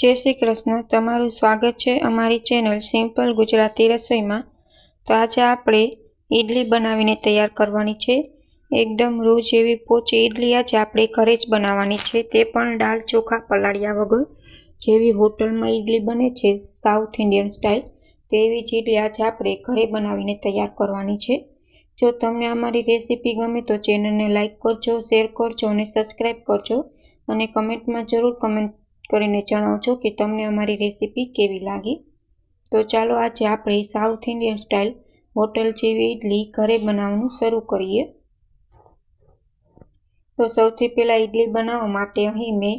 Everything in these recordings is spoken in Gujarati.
જય શ્રી કૃષ્ણ. તમારું સ્વાગત છે અમારી ચેનલ સિમ્પલ ગુજરાતી રસોઈમાં. તો આજે આપણે ઈડલી બનાવીને તૈયાર કરવાની છે. એકદમ રૂ જેવી પોચી ઈડલી આજે આપણે ઘરે જ બનાવવાની છે. તે પણ દાળ ચોખા પલાળ્યા વગર જેવી હોટલમાં ઈડલી બને છે, સાઉથ ઇન્ડિયન સ્ટાઇલ. તેવી જ ઈડલી આજે આપણે ઘરે બનાવીને તૈયાર કરવાની છે. જો તમને અમારી રેસીપી ગમે તો ચેનલને લાઇક કરજો, શેર કરજો અને સબસ્ક્રાઈબ કરજો. અને કમેન્ટમાં જરૂર કમેન્ટ કરીને જણાવજો કે તમને અમારી રેસીપી કેવી લાગી. તો ચાલો આજે આપણે સાઉથ ઇન્ડિયન સ્ટાઇલ હોટલ જેવી ઈડલી ઘરે બનાવવાનું શરૂ કરીએ. તો સૌથી પહેલાં ઈડલી બનાવવા માટે અહીં મેં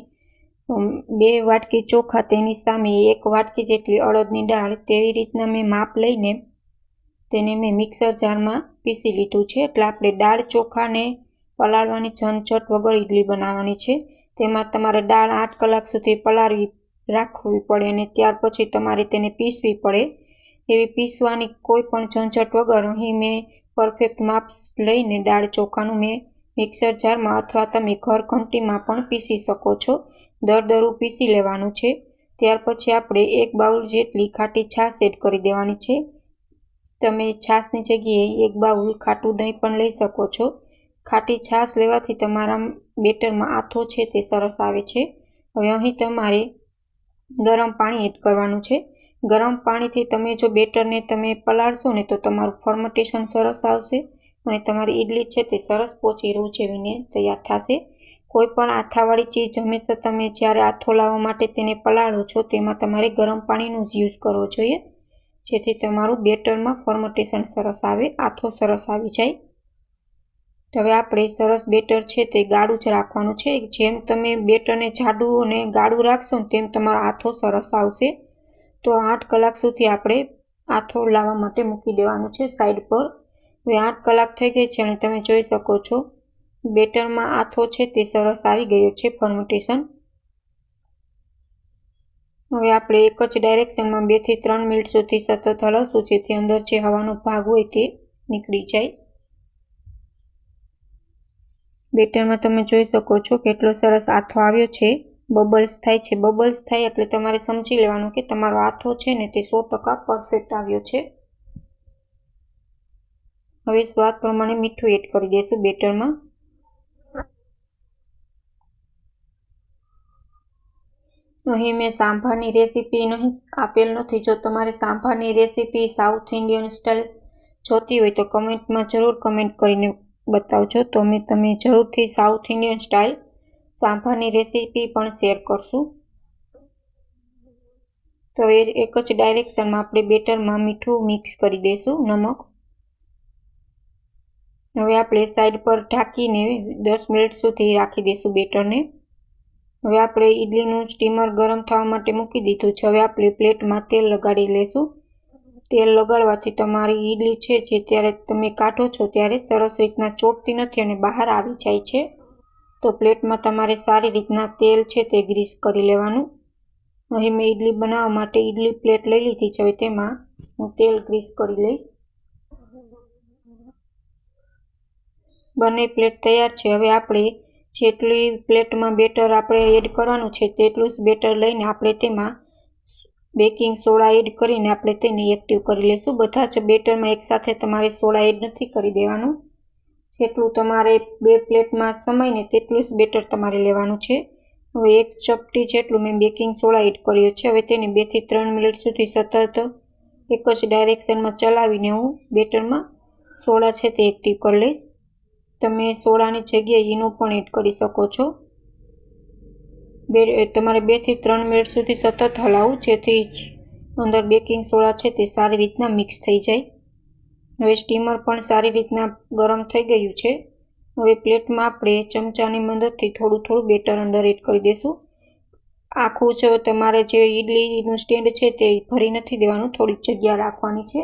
બે વાટકી ચોખા તેની સામે, એક વાટકી જેટલી અડદની દાળ તેવી રીતના મેં માપ લઈને તેને મેં મિક્સર જારમાં પીસી લીધું છે. એટલે આપણે દાળ ચોખાને પલાળવાની ઝંઝટ વગર ઈડલી બનાવવાની છે. તેમાં તમારે દાળ આઠ કલાક સુધી પલાળવી રાખવી પડે અને ત્યાર પછી તમારે તેને પીસવી પડે. એવી પીસવાની કોઈ પણ ઝંઝટ વગર અહીં મેં પરફેક્ટ માપ લઈને દાળ ચોખાનું મેં મિક્સર જારમાં અથવા તમે ઘર ઘંટીમાં પણ પીસી શકો છો. દરદરું પીસી લેવાનું છે. ત્યાર પછી આપણે એક બાઉલ જેટલી ખાટી છાશ એડ કરી દેવાની છે. તમે છાશની જગ્યાએ એક બાઉલ ખાટું દહીં પણ લઈ શકો છો. ખાટી છાશ લેવાથી તમારા બેટરમાં આથો છે તે સરસ આવે છે. હવે અહીં તમારે ગરમ પાણી એડ કરવાનું છે. ગરમ પાણીથી તમે જો બેટરને તમે પલાળશો ને તો તમારું ફોર્મેટેશન સરસ આવશે અને તમારી ઈડલી છે તે સરસ પોચી રૂ જેવીને તૈયાર થશે. કોઈ પણ આથાવાળી ચીજ હંમેશા તમે જ્યારે આથો લાવવા માટે તેને પલાળો છો તેમાં તમારે ગરમ પાણીનો જ યુઝ કરવો જોઈએ. જેથી તમારું બેટરમાં ફોર્મેટેશન સરસ આવે, આથો સરસ આવી જાય. હવે આપણે સરસ બેટર છે તે ગાળું જ રાખવાનું છે. જેમ તમે બેટરને જાડું અને ગાળું રાખશો તેમ તમારો આથો સરસ આવશે. તો આઠ કલાક સુધી આપણે આથો લાવવા માટે મૂકી દેવાનું છે સાઈડ પર. હવે આઠ કલાક થઈ ગઈ છે અને તમે જોઈ શકો છો બેટરમાં આથો છે તે સરસ આવી ગયો છે ફર્મેન્ટેશન હવે આપણે એક જ ડાયરેક્શનમાં બેથી ત્રણ મિનિટ સુધી સતત હલાવશું જેથી અંદર જે હવાનો ભાગ હોય તે નીકળી જાય. બેટરમાં તમે જોઈ શકો છો કેટલો સરસ આથો આવ્યો છે. બબલ્સ થાય છે. બબલ્સ થાય એટલે તમારે સમજી લેવાનું કે તમારો આથો છે ને તે સો ટકા પરફેક્ટ આવ્યો છે. હવે સ્વાદ પ્રમાણે મીઠું એડ કરી દઈશું બેટરમાં. અહીં મેં સાંભારની રેસીપી નહીં, આપેલ નથી. જો તમારે સાંભારની રેસીપી સાઉથ ઇન્ડિયન સ્ટાઇલ જોતી હોય તો કમેન્ટમાં જરૂર કમેન્ટ કરીને બતાવજો તો અમે તમે જરૂરથી સાઉથ ઇન્ડિયન સ્ટાઇલ સાંભારની રેસીપી પણ શેર કરશું. તો એ એક જ ડાયરેક્શનમાં આપણે બેટરમાં મીઠું મિક્સ કરી દઈશું, નમક. હવે આપણે સાઈડ પર ઢાંકીને દસ મિનિટ સુધી રાખી દઈશું બેટરને. હવે આપણે ઈડલીનું સ્ટીમર ગરમ થવા માટે મૂકી દીધું છે. હવે આપણે પ્લેટમાં તેલ લગાડી લઈશું. તેલ લગાડવાથી તમારી ઈડલી છે જે ત્યારે તમે કાઢો છો ત્યારે સરસ રીતના ચોટતી નથી અને બહાર આવી જાય છે. તો પ્લેટમાં તમારે સારી રીતના તેલ છે તે ગ્રીસ કરી લેવાનું. અહીં મેં ઈડલી બનાવવા માટે ઈડલી પ્લેટ લઈ લીધી છે. હવે તેમાં હું તેલ ગ્રીસ કરી લઈશ. બંને પ્લેટ તૈયાર છે. હવે આપણે જેટલી પ્લેટમાં બેટર આપણે એડ કરવાનું છે તેટલું જ બેટર લઈને આપણે તેમાં બેકિંગ સોડા એડ કરીને આપણે તેને એક્ટિવ કરી લઈશું બધા જ બેટરમાં એકસાથે તમારે સોડા એડ નથી કરી દેવાનું. જેટલું તમારે બે પ્લેટમાં સમયને તેટલું જ બેટર તમારે લેવાનું છે. હવે એક ચપટી જેટલું મેં બેકિંગ સોડા એડ કર્યો છે. હવે તેને બેથી ત્રણ મિનિટ સુધી સતત એક જ ડાયરેક્શનમાં ચલાવીને હું બેટરમાં સોડા છે તે એક્ટિવ કરી લઈશ. તમે સોડાની જગ્યાએ ઈનો પણ એડ કરી શકો છો. બે તમારે બેથી ત્રણ મિનિટ સુધી સતત હલાવવું જેથી અંદર બેકિંગ સોડા છે તે સારી રીતના મિક્સ થઈ જાય. હવે સ્ટીમર પણ સારી રીતના ગરમ થઈ ગયું છે. હવે પ્લેટમાં આપણે ચમચાની મદદથી થોડું થોડું બેટર અંદર એડ કરી દઈશું આખું છે તમારે જે ઈડલીનું સ્ટેન્ડ છે તે ભરી નથી દેવાનું, થોડીક જગ્યા રાખવાની છે.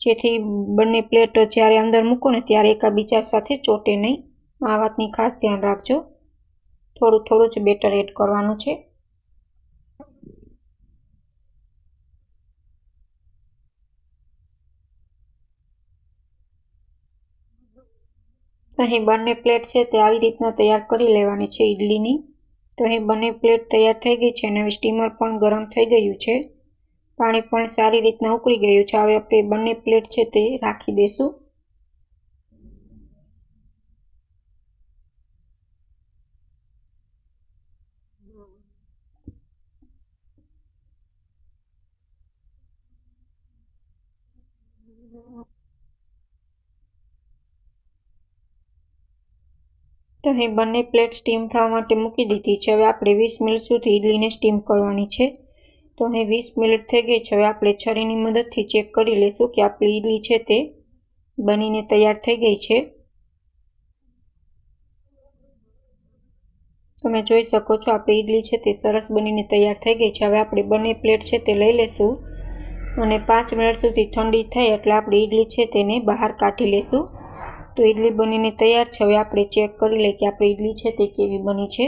જેથી બંને પ્લેટ જ્યારે અંદર મૂકો ને ત્યારે એકાબીજા સાથે ચોટે નહીં. આ વાતની ખાસ ધ્યાન રાખજો. થોડું થોડું જ બેટર એડ કરવાનું છે. અહીં બંને પ્લેટ છે તે આવી રીતના તૈયાર કરી લેવાની છે ઈડલીની. તો અહીં બંને પ્લેટ તૈયાર થઈ ગઈ છે અને હવે સ્ટીમર પણ ગરમ થઈ ગયું છે. પાણી પણ સારી રીતના ઉકળી ગયું છે. હવે આપણે બંને પ્લેટ છે તે રાખી દઈશું. તો અહીં બંને પ્લેટ સ્ટીમ થવા માટે મૂકી દીધી. છે. હવે આપણે વીસ મિનિટ સુધી ઇડલીને સ્ટીમ કરવાની છે. તો અહીં વીસ મિનિટ થઈ ગઈ છે. હવે આપણે છરીની મદદથી ચેક કરી લઈશું કે આપણી ઇડલી છે તે બનીને તૈયાર થઈ ગઈ છે. તમે જોઈ શકો છો, આપણી ઇડલી છે તે સરસ બનીને તૈયાર થઈ ગઈ છે. હવે આપણે બંને પ્લેટ છે તે લઈ લેશું અને પાંચ મિનિટ સુધી ઠંડી થાય એટલે આપણી ઇડલી છે તેને બહાર કાઢી લેશું. તો ઇડલી બનીને તૈયાર છે. હવે આપણે ચેક કરી લઈએ કે આપણી ઇડલી છે તે કેવી બની છે.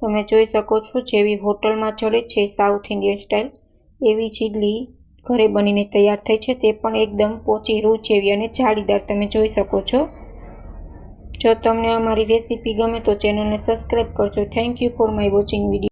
તમે જોઈ શકો છો જેવી હોટલમાં ચડે છે સાઉથ ઇન્ડિયન સ્ટાઇલ, એવી જ ઇડલી ઘરે બનીને તૈયાર થઈ છે. તે પણ એકદમ પોચી રૂ જેવી અને જાળીદાર તમે જોઈ શકો છો. જો તમને અમારી રેસીપી ગમે તો ચેનલને સબસ્ક્રાઈબ કરજો. Thank you for my watching video